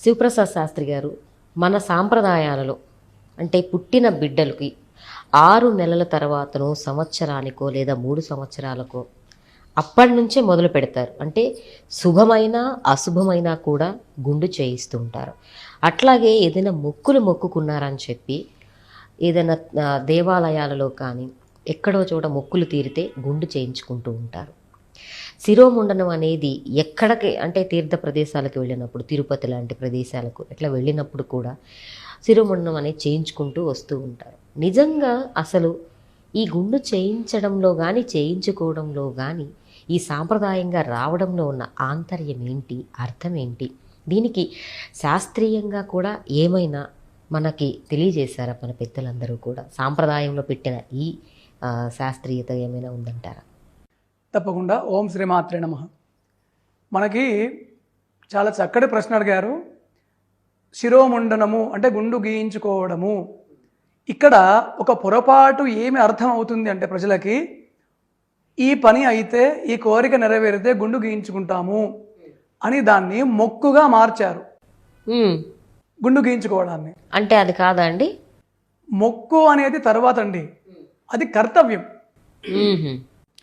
శివప్రసాద్ శాస్త్రి గారు మన సాంప్రదాయాలలో అంటే పుట్టిన బిడ్డలకి ఆరు నెలల తర్వాతనో సంవత్సరానికో లేదా మూడు సంవత్సరాలకో అప్పటి నుంచే మొదలు పెడతారు. అంటే శుభమైన అశుభమైన కూడా గుండు చేయిస్తూ ఉంటారు. అట్లాగే ఏదైనా మొక్కులు మొక్కుకున్నారని చెప్పి ఏదైనా దేవాలయాలలో కానీ ఎక్కడో చోట మొక్కులు తీరితే గుండు చేయించుకుంటూ ఉంటారు. శిరోముండనం అనేది ఎక్కడికి అంటే తీర్థ ప్రదేశాలకు వెళ్ళినప్పుడు తిరుపతి లాంటి ప్రదేశాలకు ఇట్లా వెళ్ళినప్పుడు కూడా శిరోముండనం అనేది చేయించుకుంటూ వస్తూ ఉంటారు. నిజంగా అసలు ఈ గుండు చేయించడంలో కానీ చేయించుకోవడంలో కానీ ఈ సాంప్రదాయంగా రావడంలో ఉన్న ఆంతర్యం ఏంటి అర్థం ఏంటి? దీనికి శాస్త్రీయంగా కూడా ఏమైనా మనకి తెలియజేశారా మన పెద్దలందరూ కూడా? సాంప్రదాయంలో పెట్టిన ఈ శాస్త్రీయత ఏమైనా ఉందంటారా? తప్పకుండా ఓం శ్రీమాత్రే నమ. మనకి చాలా చక్కటి ప్రశ్న అడిగారు. శిరోముండనము అంటే గుండు గీయించుకోవడము. ఇక్కడ ఒక పొరపాటు ఏమి అర్థం అవుతుంది అంటే ప్రజలకి ఈ పని అయితే ఈ కోరిక నెరవేరితే గుండు గీయించుకుంటాము అని దాన్ని మొక్కుగా మార్చారు. గుండు గీయించుకోవడాన్ని. అంటే అది కాదా అండి? మొక్కు అనేది తర్వాత అండి అది కర్తవ్యం.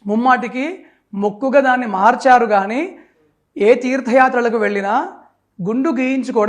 ముమ్మాటికి మొక్కుగా దాన్ని మార్చారు కానీ ఏ తీర్థయాత్రలకు వెళ్ళినా గుండు గీయించుకోవడం